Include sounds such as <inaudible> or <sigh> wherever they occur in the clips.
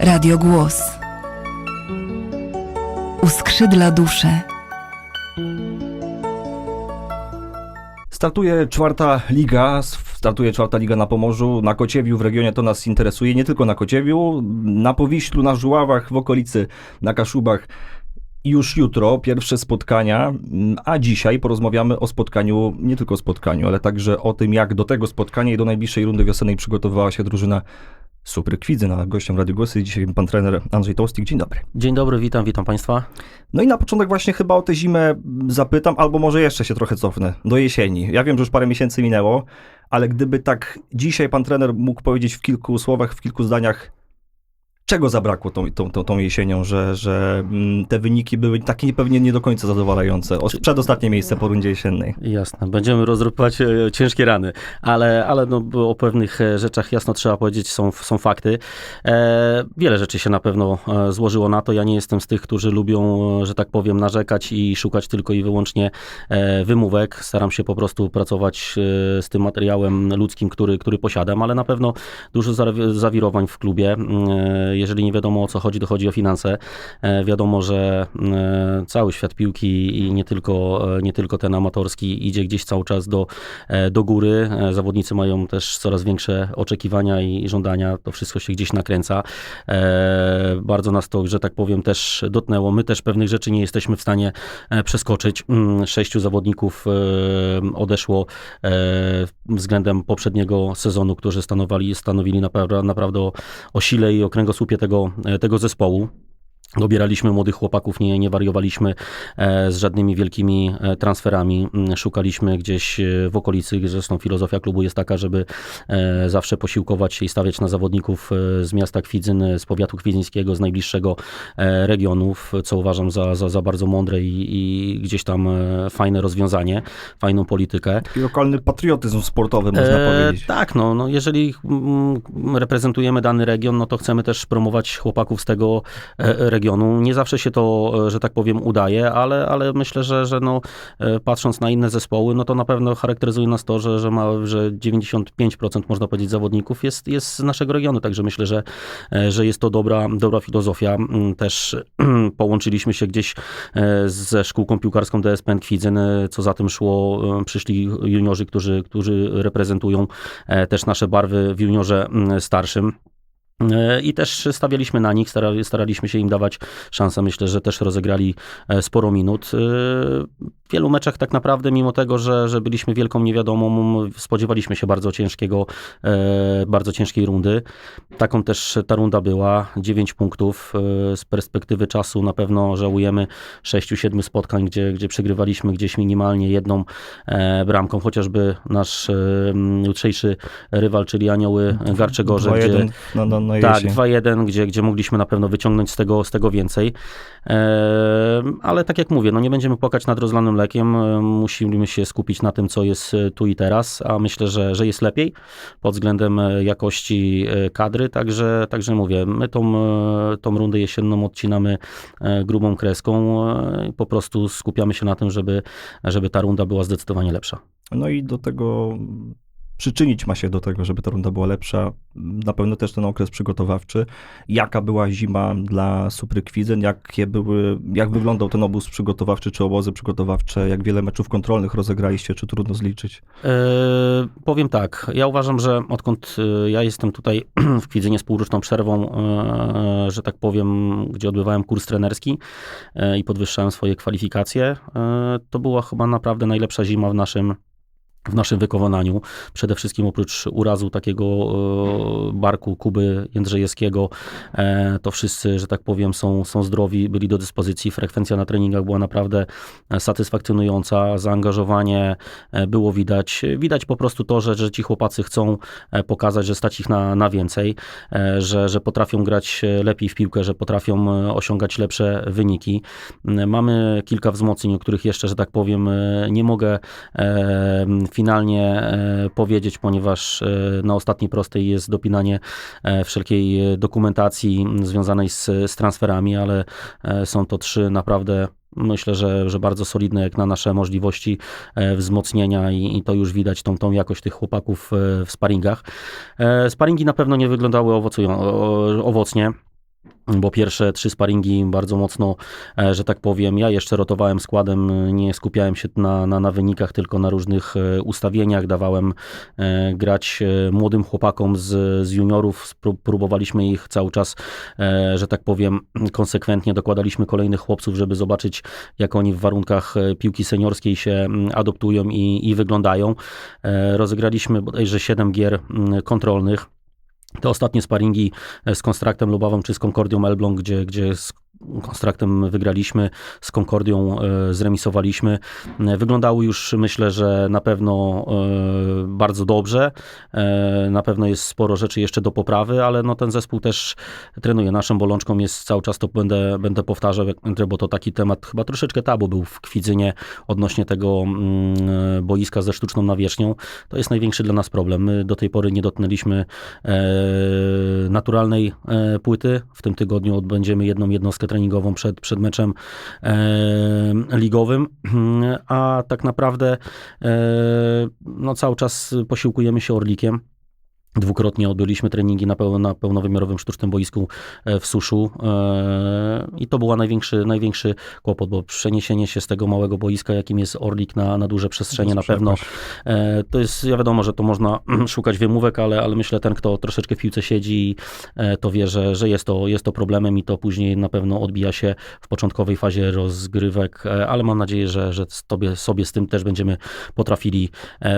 Radio Głos. Uskrzydla duszę. Startuje czwarta liga, startuje czwarta liga na Pomorzu, na Kociewiu w regionie to nas interesuje, nie tylko na Kociewiu, na Powiślu, na Żuławach, w okolicy, na Kaszubach. Już jutro pierwsze spotkania, a dzisiaj porozmawiamy o spotkaniu, nie tylko o spotkaniu, ale także o tym, jak do tego spotkania i do najbliższej rundy wiosennej przygotowywała się drużyna Super Kwidzyna. Gościem Radio Głosy dzisiaj pan trener Andrzej Tołstik. Dzień dobry. Dzień dobry, witam, witam Państwa. No i na początek właśnie chyba o tę zimę zapytam, albo może jeszcze się trochę cofnę, do jesieni. Ja wiem, że już parę miesięcy minęło, ale gdyby tak dzisiaj pan trener mógł powiedzieć w kilku słowach, w kilku zdaniach, czego zabrakło tą, tą, tą, tą jesienią, że, że mm, te wyniki były takie pewnie nie do końca zadowalające. O, przedostatnie miejsce po rundzie jesiennej. Jasne, będziemy rozrypywać e, ciężkie rany, ale, ale no, o pewnych e, rzeczach jasno trzeba powiedzieć, są, są fakty. E, wiele rzeczy się na pewno e, złożyło na to. Ja nie jestem z tych, którzy lubią, że tak powiem, narzekać i szukać tylko i wyłącznie wymówek. Staram się po prostu pracować z tym materiałem ludzkim, który, który posiadam, ale na pewno dużo zawi- zawirowań w klubie. Jeżeli nie wiadomo o co chodzi, to chodzi o finanse. E, Wiadomo, że e, cały świat piłki i nie tylko, e, nie tylko ten amatorski idzie gdzieś cały czas do, do góry. Zawodnicy mają też coraz większe oczekiwania i żądania. To wszystko się gdzieś nakręca. Bardzo nas to, że tak powiem, też dotknęło. My też pewnych rzeczy nie jesteśmy w stanie przeskoczyć. Mm, Sześciu zawodników odeszło względem poprzedniego sezonu, którzy stanowali, stanowili naprawdę, naprawdę o sile i o kręgosłupie tego, e, tego zespołu. Dobieraliśmy młodych chłopaków, nie, nie wariowaliśmy e, z żadnymi wielkimi e, transferami. Mm, Szukaliśmy gdzieś e, w okolicy, zresztą filozofia klubu jest taka, żeby zawsze posiłkować się i stawiać na zawodników z miasta Kwidzyn, z powiatu kwidzyńskiego, z najbliższego regionów, co uważam za, za, za bardzo mądre i, i gdzieś tam fajne rozwiązanie, fajną politykę. Taki lokalny patriotyzm sportowy, można E, powiedzieć. Tak, no, no jeżeli mm, reprezentujemy dany region, no to chcemy też promować chłopaków z tego e, regionu. Nie zawsze się to, e, że tak powiem, udaje, ale, ale myślę, że, że no, e, patrząc na inne zespoły, no to na pewno charakteryzuje nas to, że, że, ma, że 95% można powiedzieć zawodników jest, jest z naszego regionu, także myślę, że, e, że jest to dobra, dobra filozofia. Mm, Też <clears throat> połączyliśmy się gdzieś ze szkółką piłkarską DSPN Kwidzyn, co za tym szło, przyszli juniorzy, którzy, którzy reprezentują też nasze barwy w juniorze mm, starszym. E, I też stawialiśmy na nich, starali, staraliśmy się im dawać szansę. Myślę, że też rozegrali e, sporo minut. W wielu meczach tak naprawdę, mimo tego, że, że byliśmy wielką niewiadomą, spodziewaliśmy się bardzo ciężkiego, e, bardzo ciężkiej rundy. Taką też ta runda była. 9 punktów. E, Z perspektywy czasu na pewno żałujemy 6-7 spotkań, gdzie, gdzie przegrywaliśmy gdzieś minimalnie jedną e, bramką, chociażby nasz e, jutrzejszy rywal, czyli Anioły Garczegorze, gdzie 2-1 na, na, na tak, jesień. 2-1, gdzie, gdzie mogliśmy na pewno wyciągnąć z tego, z tego więcej. E, ale tak jak mówię, no nie będziemy płakać nad rozlanym mlekiem. E, Musimy się skupić na tym, co jest e, tu i teraz, a myślę, że, że jest lepiej pod względem e, jakości kadry. Także, także mówię, my tą, tą rundę jesienną odcinamy grubą kreską. Po prostu skupiamy się na tym, żeby, żeby ta runda była zdecydowanie lepsza. No i do tego przyczynić ma się do tego, żeby ta runda była lepsza. Na pewno też ten okres przygotowawczy. Jaka była zima dla Supry Kwidzen? Jakie były, jak wyglądał ten obóz przygotowawczy, czy obozy przygotowawcze? Jak wiele meczów kontrolnych rozegraliście, czy trudno zliczyć? E, powiem tak, ja uważam, że odkąd e, ja jestem tutaj <clears throat> w Kwidzynie z półroczną przerwą, e, że tak powiem, gdzie odbywałem kurs trenerski i podwyższałem swoje kwalifikacje, to była chyba naprawdę najlepsza zima w naszym w naszym wykonaniu. Przede wszystkim oprócz urazu takiego e, barku Kuby Jędrzejewskiego, e, to wszyscy, że tak powiem, są, są zdrowi, byli do dyspozycji. Frekwencja na treningach była naprawdę e, satysfakcjonująca. Zaangażowanie było widać. Widać po prostu to, że, że ci chłopacy chcą pokazać, że stać ich na, na więcej, że, że potrafią grać lepiej w piłkę, że potrafią osiągać lepsze wyniki. Mamy kilka wzmocnień, o których jeszcze, że tak powiem, nie mogę finalnie e, powiedzieć, ponieważ e, na ostatniej prostej jest dopinanie e, wszelkiej dokumentacji związanej z, z transferami, ale są to trzy naprawdę Myślę, że, że bardzo solidne jak na nasze możliwości e, wzmocnienia i, i to już widać tą, tą jakość tych chłopaków e, w sparingach. E, Sparingi na pewno nie wyglądały owocują, o- owocnie. Bo pierwsze trzy sparingi bardzo mocno, e, że tak powiem, ja jeszcze rotowałem składem, nie skupiałem się na, na, na wynikach, tylko na różnych e, ustawieniach. Dawałem e, grać młodym chłopakom z, z juniorów. Próbowaliśmy ich cały czas, że tak powiem, konsekwentnie dokładaliśmy kolejnych chłopców, żeby zobaczyć, jak oni w warunkach piłki seniorskiej się adoptują i, i wyglądają. Rozegraliśmy bodajże 7 gier kontrolnych. Te ostatnie sparingi e, z Konstraktem Lubawą czy z Concordią Elbląg, gdzie, gdzie z Konstraktem wygraliśmy, z Concordią e, zremisowaliśmy. E, Wyglądały już, myślę, że na pewno bardzo dobrze. E, Na pewno jest sporo rzeczy jeszcze do poprawy, ale no ten zespół też trenuje. Naszą bolączką jest cały czas, to będę, będę powtarzał, bo to taki temat chyba troszeczkę tabu był w Kwidzynie odnośnie tego mm, boiska ze sztuczną nawierzchnią. To jest największy dla nas problem. My do tej pory nie dotknęliśmy e, naturalnej e, płyty. W tym tygodniu odbędziemy jedną jednostkę treningową przed, przed meczem e, ligowym, <clears throat> a tak naprawdę e, no, cały czas posiłkujemy się Orlikiem. Dwukrotnie odbyliśmy treningi na, peł, na pełnowymiarowym sztucznym boisku e, w Suszu e, i to był największy, największy kłopot, bo przeniesienie się z tego małego boiska, jakim jest Orlik na, na duże przestrzenie na pewno E, To jest, ja wiadomo, że to można <clears throat> szukać wymówek, ale, ale myślę, ten, kto troszeczkę w piłce siedzi, to wie, że, że jest, to, jest to problemem i to później na pewno odbija się w początkowej fazie rozgrywek, ale mam nadzieję, że, że tobie, sobie z tym też będziemy potrafili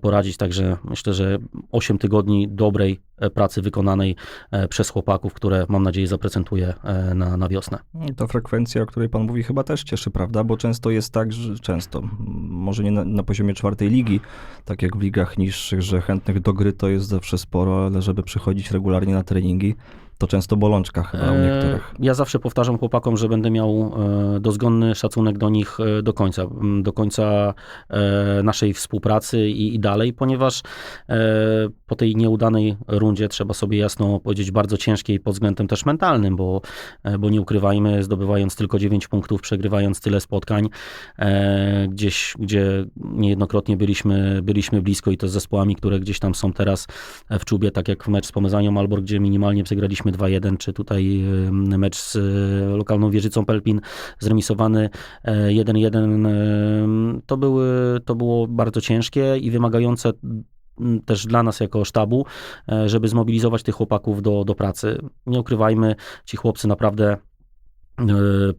poradzić. Także myślę, że 8 tygodni dobrej e, pracy wykonanej e, przez chłopaków, które mam nadzieję zaprezentuję e, na, na wiosnę. Ta frekwencja, o której pan mówi, chyba też cieszy, prawda? Bo często jest tak, że często, może nie na, na poziomie czwartej ligi, tak jak w ligach niższych, że chętnych do gry to jest zawsze sporo, ale żeby przychodzić regularnie na treningi, to często bolączka chyba u niektórych. E, Ja zawsze powtarzam chłopakom, że będę miał e, dozgonny szacunek do nich e, do końca, do końca naszej współpracy i, i dalej, ponieważ po tej nieudanej rundzie trzeba sobie jasno powiedzieć bardzo ciężkiej pod względem też mentalnym, bo, bo nie ukrywajmy, zdobywając tylko 9 punktów, przegrywając tyle spotkań, gdzieś, gdzie niejednokrotnie byliśmy, byliśmy blisko i to z zespołami, które gdzieś tam są teraz w czubie, tak jak mecz z Pomezanią Malbork, gdzie minimalnie przegraliśmy 2-1, czy tutaj e, mecz z e, lokalną wieżycą Pelpin zremisowany e, 1-1. e, To, były, to było bardzo ciężkie i wymagające m, też dla nas jako sztabu, żeby zmobilizować tych chłopaków do, do pracy. Nie ukrywajmy, ci chłopcy naprawdę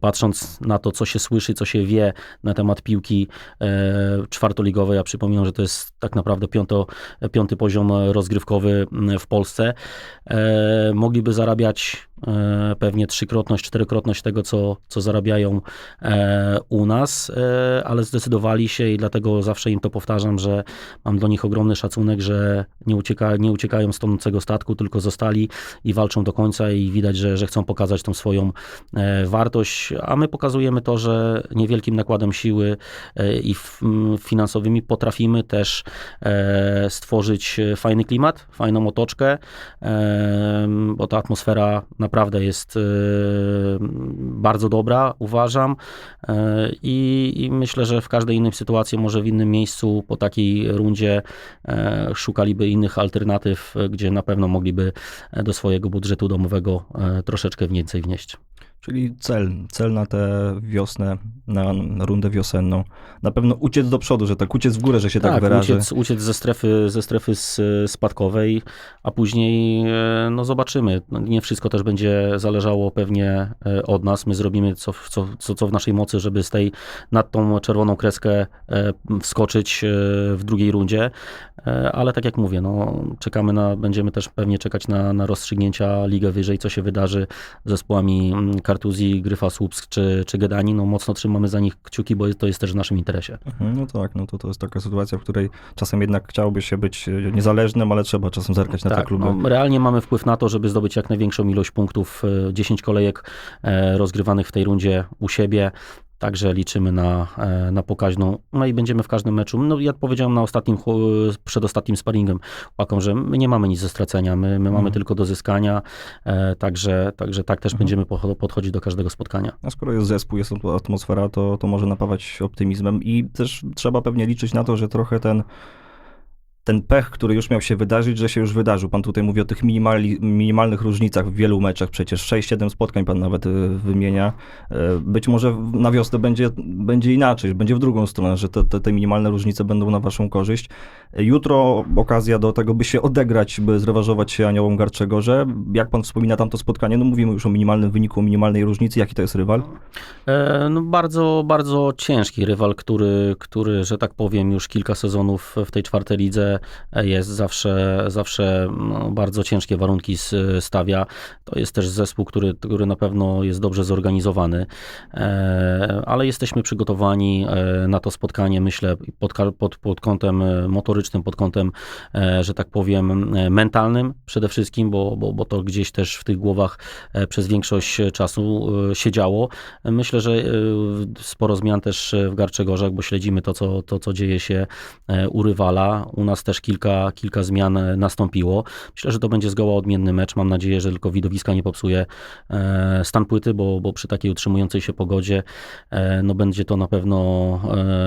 patrząc na to, co się słyszy, co się wie na temat piłki e, czwartoligowej, ja przypominam, że to jest tak naprawdę piąto, piąty poziom rozgrywkowy m, w Polsce, e, mogliby zarabiać e, pewnie trzykrotność, czterokrotność tego, co, co zarabiają e, u nas, e, ale zdecydowali się i dlatego zawsze im to powtarzam, że mam do nich ogromny szacunek, że nie, ucieka, nie uciekają z tonącego statku, tylko zostali i walczą do końca i widać, że, że chcą pokazać tą swoją e, wartość, a my pokazujemy to, że niewielkim nakładem siły e, i finansowymi potrafimy też e, stworzyć fajny klimat, fajną otoczkę, e, bo ta atmosfera naprawdę jest e, bardzo dobra, uważam. E, I, I myślę, że w każdej innej sytuacji, może w innym miejscu po takiej rundzie e, szukaliby innych alternatyw, gdzie na pewno mogliby do swojego budżetu domowego troszeczkę więcej wnieść. Czyli cel, cel na tę wiosnę, na, rundę wiosenną. Na pewno uciec do przodu, że tak uciec w górę, że się tak, wyrażę. uciec, uciec ze strefy, ze strefy spadkowej, a później e, no zobaczymy. No, Nie wszystko też będzie zależało pewnie e, od nas. My zrobimy co, w- co, co, co w naszej mocy, żeby z tej nad tą czerwoną kreskę e, wskoczyć w drugiej rundzie, ale tak jak mówię, no, czekamy na, będziemy też pewnie czekać na, na rozstrzygnięcia ligę wyżej, co się wydarzy z zespołami mm, Kartuzji, Gryfa Słupsk czy, czy Gedani. No, mocno trzymamy za nich kciuki, bo to jest też w naszym interesie. Mhm, No tak, no to, to jest taka sytuacja, w której czasem jednak chciałoby się być e, niezależnym, ale trzeba czasem zerkać na te kluby. No, realnie mamy wpływ na to, żeby zdobyć jak największą ilość punktów. e, 10 kolejek e, rozgrywanych w tej rundzie u siebie. Także liczymy na, e, na pokaźną. No i będziemy w każdym meczu. No ja powiedziałem na ostatnim, chło- przed ostatnim sparingiem chłopakom, że my nie mamy nic do stracenia, my, my mamy Mhm. tylko do zyskania. E, także, także tak też Mhm. będziemy podchodzić do każdego spotkania. A skoro jest zespół, jest tu atmosfera, to, to może napawać optymizmem i też trzeba pewnie liczyć na to, że trochę ten, ten pech, który już miał się wydarzyć, że się już wydarzył. Pan tutaj mówi o tych minimali, minimalnych różnicach w wielu meczach, przecież 6-7 spotkań pan nawet y, wymienia. Y, Być może na wiosnę będzie, będzie inaczej, będzie w drugą stronę, że te, te, te minimalne różnice będą na waszą korzyść. Jutro okazja do tego, by się odegrać, by zrewanżować się aniołom Garczegorze. Jak pan wspomina tamto spotkanie, no mówimy już o minimalnym wyniku, o minimalnej różnicy. Jaki to jest rywal? E, No bardzo, bardzo ciężki rywal, który, który, że tak powiem, już kilka sezonów w tej czwartej lidze jest, zawsze, zawsze no, bardzo ciężkie warunki stawia. To jest też zespół, który, który na pewno jest dobrze zorganizowany, E, ale jesteśmy przygotowani e, na to spotkanie, myślę, pod, pod, pod kątem e, motorycznym, pod kątem, e, że tak powiem, e, mentalnym przede wszystkim, bo, bo, bo to gdzieś też w tych głowach e, przez większość czasu e, siedziało. Myślę, że e, sporo zmian też w Garczegorzach, bo śledzimy to, co, to, co dzieje się e, u rywala. U nas też kilka, kilka zmian e, nastąpiło. Myślę, że to będzie zgoła odmienny mecz. Mam nadzieję, że tylko widowiska nie popsuje e, stan płyty, bo, bo przy takiej utrzymującej się pogodzie e, no będzie to na pewno,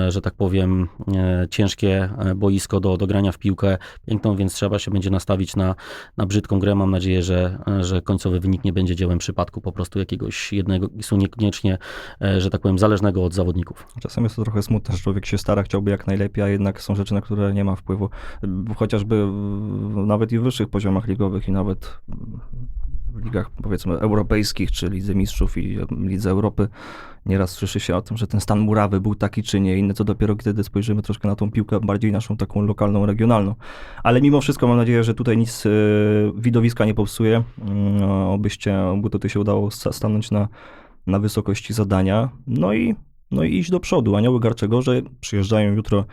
że tak powiem, ciężkie boisko do, do grania w piłkę piękną, więc trzeba się będzie nastawić na, na brzydką grę. Mam nadzieję, że, że końcowy wynik nie będzie dziełem przypadku po prostu jakiegoś jednego, są niekoniecznie, że tak powiem, zależnego od zawodników. Czasem jest to trochę smutne, że człowiek się stara, chciałby jak najlepiej, a jednak są rzeczy, na które nie ma wpływu. Chociażby nawet i w wyższych poziomach ligowych i nawet w ligach powiedzmy europejskich, czy Lidze Mistrzów i Lidze Europy, nieraz słyszy się o tym, że ten stan murawy był taki czy nie inny, co dopiero kiedy spojrzymy troszkę na tą piłkę bardziej naszą taką lokalną, regionalną. Ale mimo wszystko mam nadzieję, że tutaj nic e, widowiska nie popsuje, Mm, obyście, oby tutaj się udało sta- stanąć na, na wysokości zadania. No i no i iść do przodu. Anioły Garczegorze przyjeżdżają jutro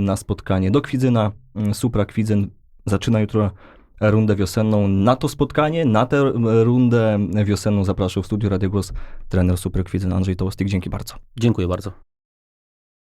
na spotkanie do Kwidzyna. Mm, Supra Kwidzyn zaczyna jutro rundę wiosenną. Na to spotkanie, na tę e, rundę wiosenną zapraszał w studiu Radio Głos trener Supra Kwidzyn Andrzej Tołostik. Dzięki bardzo. Dziękuję bardzo.